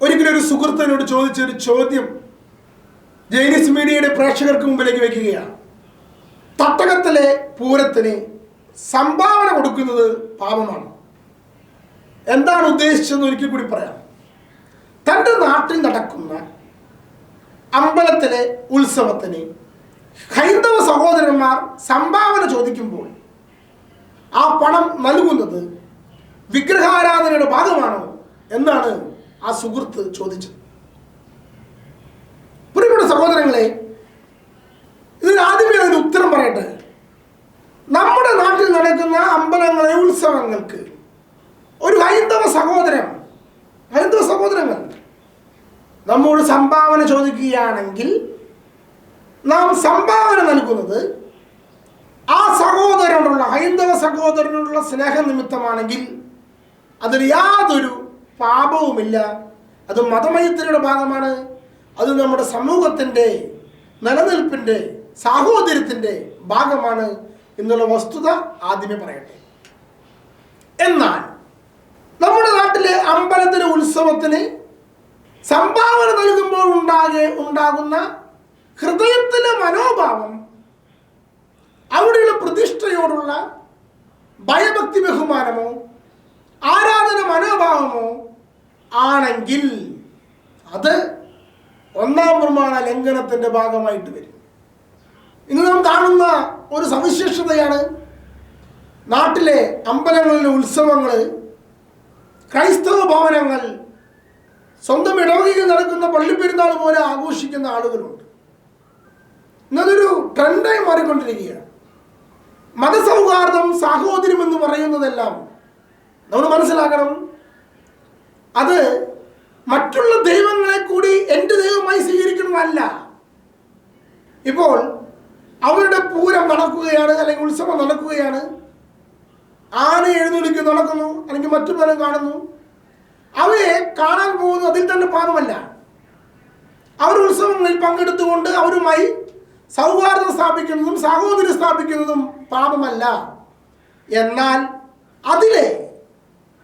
ഒരിക്കലും ഒരു സുഹൃത്തനോട് ചോദിച്ച ഒരു ചോദ്യം ജൈനിസ് മീഡിയയുടെ പ്രേക്ഷകർക്ക് മുമ്പിലേക്ക് വെക്കുകയാണ് തട്ടകത്തിലെ പൂരത്തിന് സംഭാവന കൊടുക്കുന്നത് പാപമാണ്. എന്താണ് ഉദ്ദേശിച്ചതെന്ന് ഒരിക്കൽ കൂടി പറയാം. തന്റെ നാട്ടിൽ നടക്കുന്ന അമ്പലത്തിലെ ഉത്സവത്തിന് ഹൈന്ദവ സഹോദരന്മാർ സംഭാവന ചോദിക്കുമ്പോൾ ആ പണം നൽകുന്നത് വിഗ്രഹാരാധനയുടെ ഭാഗമാണോ? എന്നാണ് ആ സുഹൃത്ത് ചോദിച്ചത് പ്രിയപ്പെട്ട സഹോദരങ്ങളെ ഇതിന് ആദ്യമേ ഒരു ഉത്തരം പറയട്ടെ. നമ്മുടെ നാട്ടിൽ നടക്കുന്ന അമ്പലങ്ങളെ ഉത്സവങ്ങൾക്ക് ഒരു ഹൈന്ദവ സഹോദരൻ ഹൈന്ദവ സഹോദരങ്ങൾ നമ്മോട് സംഭാവന ചോദിക്കുകയാണെങ്കിൽ നാം സംഭാവന നൽകുന്നത് ആ സഹോദരനോടുള്ള ഹൈന്ദവ സഹോദരനോടുള്ള സ്നേഹനിമിത്തമാണെങ്കിൽ അതിൽ യാതൊരു പാപവുമില്ല. അത് മതമയത്തിന്റെ ഭാഗമാണ്. അത് നമ്മുടെ സമൂഹത്തിന്റെ നിലനിൽപ്പിന്റെ സാഹോദര്യത്തിന്റെ ഭാഗമാണ് എന്നുള്ള വസ്തുത ആദ്യമേ പറയട്ടെ. എന്നാൽ നമ്മുടെ നാട്ടിലെ അമ്പലത്തിലെ ഉത്സവത്തിന് സംഭാവന നൽകുമ്പോൾ ഉണ്ടാകെ ഉണ്ടാകുന്ന ഹൃദയത്തിലെ മനോഭാവം അവിടെയുള്ള പ്രതിഷ്ഠയോടുള്ള ഭയഭക്തി ബഹുമാനമോ ആരാധന മനോഭാവമോ ആണെങ്കിൽ അത് ഒന്നാം പ്രമാണ ലംഘനത്തിന്റെ ഭാഗമായിട്ട് വരും. ഇന്ന് നാം കാണുന്ന ഒരു സവിശേഷതയാണ് നാട്ടിലെ അമ്പലങ്ങളിലെ ഉത്സവങ്ങൾ ക്രൈസ്തവ ഭവനങ്ങൾ സ്വന്തം ഇടവകയിൽ നടക്കുന്ന പള്ളിപ്പെരുന്നാൾ പോലെ ആഘോഷിക്കുന്ന ആളുകളുണ്ട്. ഇന്നതൊരു ട്രെൻഡായി മാറിക്കൊണ്ടിരിക്കുകയാണ്. മതസൗഹാർദ്ദം സാഹോദര്യം എന്ന് പറയുന്നതെല്ലാം നമ്മൾ മനസ്സിലാക്കണം. അത് മറ്റുള്ള ദൈവങ്ങളെ കൂടി എന്റെ ദൈവമായി സ്വീകരിക്കണമല്ല ഇപ്പോൾ അവരുടെ പൂരം നടക്കുകയാണ് അല്ലെങ്കിൽ ഉത്സവം നടക്കുകയാണ്. ആന എഴുന്നള്ളിക്ക് നടക്കുന്നു അല്ലെങ്കിൽ മറ്റു പലരും കാണുന്നു. അവയെ കാണാൻ പോകുന്നു അതിൽ തന്നെ പാപമല്ല അവർ ഉത്സവങ്ങളിൽ പങ്കെടുത്തുകൊണ്ട് അവരുമായി സൗഹാർദ്ദം സ്ഥാപിക്കുന്നതും സാഹോദര്യം സ്ഥാപിക്കുന്നതും പാപമല്ല. എന്നാൽ അതിലെ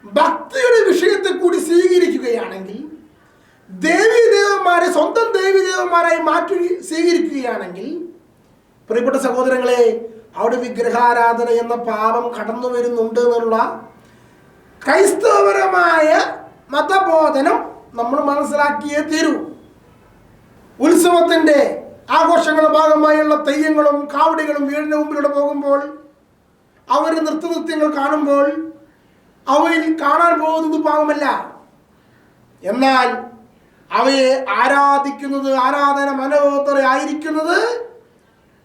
ഭക്തിയുടെ വിഷയത്തെ കൂടി സ്വീകരിക്കുകയാണെങ്കിൽ ദേവി ദേവന്മാരെ സ്വന്തം ദേവി ദേവന്മാരായി മാറ്റി സ്വീകരിക്കുകയാണെങ്കിൽ പ്രിയപ്പെട്ട സഹോദരങ്ങളെ അവിടെ വിഗ്രഹാരാധന എന്ന പാപം കടന്നു വരുന്നുണ്ട് എന്നുള്ള ക്രൈസ്തവപരമായ മതബോധനം നമ്മൾ മനസ്സിലാക്കിയേ തീരൂ. ഉത്സവത്തിന്റെ ആഘോഷങ്ങളുടെ ഭാഗമായുള്ള തെയ്യങ്ങളും കാവടികളും വീടിന്റെ മുമ്പിലൂടെ പോകുമ്പോൾ അവരുടെ നൃത്തനൃത്യങ്ങൾ കാണുമ്പോൾ അവയിൽ കാണാൻ പോകുന്നത് പാവമല്ല എന്നാൽ അവയെ ആരാധിക്കുന്നത് ആരാധന മനോഹര ആയിരിക്കുന്നത്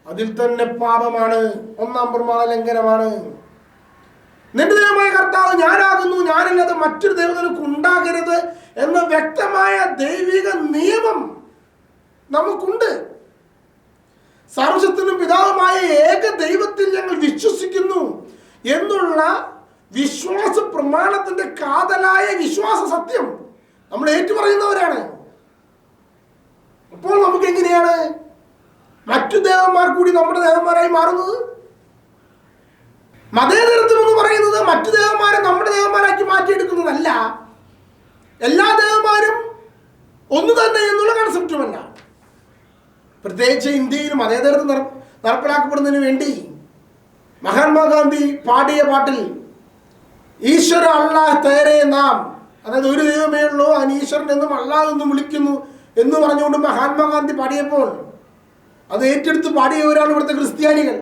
അതിൽ തന്നെ പാപമാണ് ഒന്നാം പ്രമാണ ലംഘനമാണ് നിന്റെ ദൈവമായ കർത്താവ് ഞാനാകുന്നു ഞാനല്ലാതെ മറ്റൊരു ദൈവത്തിനൊക്കെ ഉണ്ടാകരുത് എന്ന വ്യക്തമായ ദൈവിക നിയമം നമുക്കുണ്ട്. സർവശത്തിനും പിതാവുമായ ഏക ദൈവത്തിൽ ഞങ്ങൾ വിശ്വസിക്കുന്നു എന്നുള്ള വിശ്വാസ പ്രമാണത്തിന്റെ കാതലായ വിശ്വാസ സത്യം നമ്മൾ ഏറ്റുപറയുന്നവരാണ്. അപ്പോൾ നമുക്ക് എങ്ങനെയാണ് മറ്റു ദേവന്മാർ കൂടി നമ്മുടെ ദേവന്മാരായി മാറുന്നത്? മതേതരത്വം എന്ന് പറയുന്നത് മറ്റു ദേവന്മാരെ നമ്മുടെ ദേവന്മാരാക്കി മാറ്റിയെടുക്കുന്നതല്ല. എല്ലാ ദേവന്മാരും ഒന്ന് തന്നെ എന്നുള്ള കൺസെപ്റ്റുമല്ല പ്രത്യേകിച്ച് ഇന്ത്യയിൽ മതേതരത്വം നട നടപ്പിലാക്കപ്പെടുന്നതിന് വേണ്ടി മഹാത്മാഗാന്ധി പാടിയ പാട്ടിൽ ഈശ്വര അള്ളാഹ് തേരെ നാം അതായത് ഒരു ദൈവമേ ഉള്ളൂ അനീശ്വരൻ എന്നും അള്ളാഹ് എന്നും വിളിക്കുന്നു. എന്ന് പറഞ്ഞുകൊണ്ട് മഹാത്മാഗാന്ധി പാടിയപ്പോൾ അത് ഏറ്റെടുത്ത് പാടിയവരാണ് ഇവിടുത്തെ ക്രിസ്ത്യാനികൾ.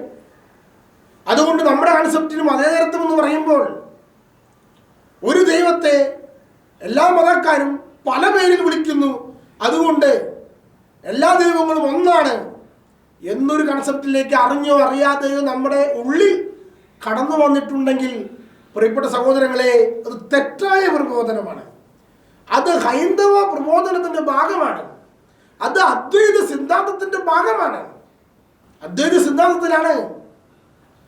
അതുകൊണ്ട് നമ്മുടെ കൺസെപ്റ്റിനും അതേ നേരത്തും എന്ന് പറയുമ്പോൾ ഒരു ദൈവത്തെ എല്ലാ മതക്കാരും പല പേരിൽ വിളിക്കുന്നു. അതുകൊണ്ട് എല്ലാ ദൈവങ്ങളും ഒന്നാണ് എന്നൊരു കൺസെപ്റ്റിലേക്ക് അറിഞ്ഞോ അറിയാതെയോ നമ്മുടെ ഉള്ളിൽ കടന്നു വന്നിട്ടുണ്ടെങ്കിൽ പ്രിയപ്പെട്ട സഹോദരങ്ങളെ അത് തെറ്റായ പ്രബോധനമാണ്. അത് ഹൈന്ദവ പ്രബോധനത്തിന്റെ ഭാഗമാണ് അത് അദ്വൈത സിദ്ധാന്തത്തിന്റെ ഭാഗമാണ്. അദ്വൈത സിദ്ധാന്തത്തിലാണ്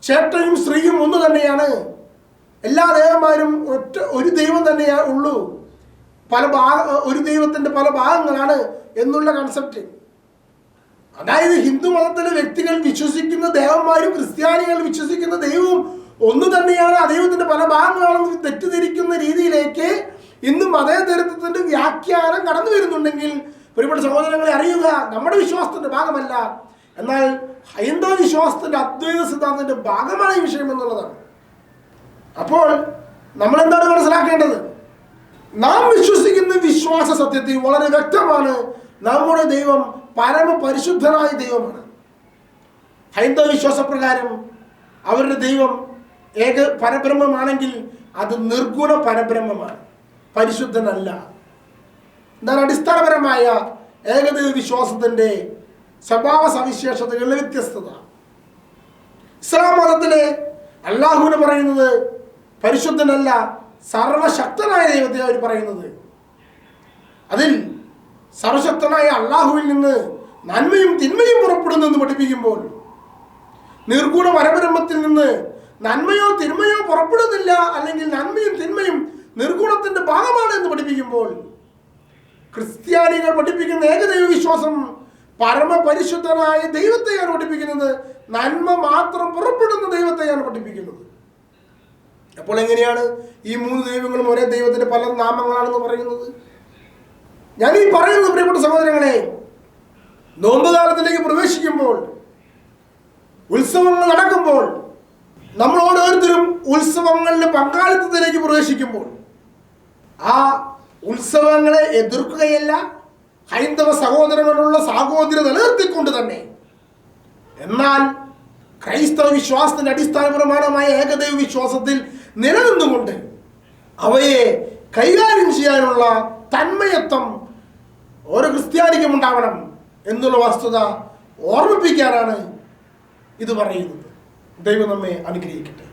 ചേട്ടനും സ്ത്രീയും ഒന്ന് തന്നെയാണ്. എല്ലാ ദേവന്മാരും ഒറ്റ ഒരു ദൈവം തന്നെയാ ഉള്ളൂ. പല ഭാഗ ഒരു ദൈവത്തിന്റെ പല ഭാഗങ്ങളാണ് എന്നുള്ള കൺസെപ്റ്റ് അതായത് ഹിന്ദു മതത്തിലെ വ്യക്തികൾ വിശ്വസിക്കുന്ന ദേവന്മാരും ക്രിസ്ത്യാനികൾ വിശ്വസിക്കുന്ന ദൈവവും ഒന്ന് തന്നെയാണ്. ആ ദൈവത്തിന്റെ പല ഭാഗങ്ങളാണെന്ന് തെറ്റിദ്ധരിക്കുന്ന രീതിയിലേക്ക് ഇന്ന് മതേതരത്വത്തിന്റെ വ്യാഖ്യാനം കടന്നു വരുന്നുണ്ടെങ്കിൽ ഒരുപാട് സഹോദരങ്ങളെ അറിയുക. നമ്മുടെ വിശ്വാസത്തിന്റെ ഭാഗമല്ല. എന്നാൽ ഹൈന്ദവ വിശ്വാസത്തിന്റെ അദ്വൈത സിദ്ധാന്തത്തിന്റെ ഭാഗമാണ് ഈ വിഷയം എന്നുള്ളതാണ്. അപ്പോൾ നമ്മൾ എന്താണ് മനസ്സിലാക്കേണ്ടത്? നാം വിശ്വസിക്കുന്ന വിശ്വാസ സത്യത്തിൽ വളരെ വ്യക്തമാണ്. നമ്മുടെ ദൈവം പരമപരിശുദ്ധനായ ദൈവമാണ്. ഹൈന്ദവ വിശ്വാസപ്രകാരം അവരുടെ ദൈവം ഏക പരബ്രഹ്മമാണെങ്കിൽ അത് നിർഗുണ പരബ്രഹ്മമാണ്. പരിശുദ്ധനല്ല. എന്നാൽ അടിസ്ഥാനപരമായ ഏകദൈവ വിശ്വാസത്തിന്റെ സ്വഭാവ സവിശേഷതകളിലെ വ്യത്യസ്തത. ഇസ്ലാം മതത്തിലെ അള്ളാഹുവിന് പറയുന്നത് പരിശുദ്ധനല്ല സർവശക്തനായ ദൈവത്തെ അവർ പറയുന്നത്. അതിൽ സർവശക്തനായ അള്ളാഹുവിൽ നിന്ന് നന്മയും തിന്മയും പുറപ്പെടുന്നു എന്ന് പഠിപ്പിക്കുമ്പോൾ നിർഗുണ പരബ്രഹ്മത്തിൽ നിന്ന് നന്മയോ തിന്മയോ പുറപ്പെടുന്നില്ല അല്ലെങ്കിൽ നന്മയും തിന്മയും നിർഗുണത്തിന്റെ ഭാഗമാണ് എന്ന് പഠിപ്പിക്കുമ്പോൾ ക്രിസ്ത്യാനികൾ പഠിപ്പിക്കുന്ന ഏകദൈവ വിശ്വാസം പരമപരിശുദ്ധനായ ദൈവത്തെയാണ് പഠിപ്പിക്കുന്നത്. നന്മ മാത്രം പുറപ്പെടുന്ന ദൈവത്തെയാണ് പഠിപ്പിക്കുന്നത്. അപ്പോൾ എങ്ങനെയാണ് ഈ മൂന്ന് ദൈവങ്ങളും ഒരേ ദൈവത്തിന്റെ പല നാമങ്ങളാണെന്ന് പറയുന്നത്? ഞാൻ ഈ പറയുന്നത് പ്രിയപ്പെട്ട സഹോദരങ്ങളെ നോമ്പുകാലത്തിലേക്ക് പ്രവേശിക്കുമ്പോൾ ഉത്സവങ്ങൾ നടക്കുമ്പോൾ നമ്മൾ ഓരോരുത്തരും ഉത്സവങ്ങളിലെ പങ്കാളിത്തത്തിലേക്ക് പ്രവേശിക്കുമ്പോൾ ആ ഉത്സവങ്ങളെ എതിർക്കുകയല്ല ഹൈന്ദവ സഹോദരങ്ങളുള്ള സാഹോദര്യം നിലനിർത്തിക്കൊണ്ട് തന്നെ. എന്നാൽ ക്രൈസ്തവ വിശ്വാസത്തിന്റെ അടിസ്ഥാന പ്രമാണമായ ഏകദൈവ വിശ്വാസത്തിൽ നിലനിന്നുകൊണ്ട് അവയെ കൈകാര്യം ചെയ്യാനുള്ള തന്മയത്വം ഓരോ ക്രിസ്ത്യാനിക്കും ഉണ്ടാവണം എന്നുള്ള വസ്തുത ഓർമ്മിപ്പിക്കാനാണ് ഇത് പറയുന്നത്. ദൈവം നമ്മെ അനുഗ്രഹിക്കട്ടെ.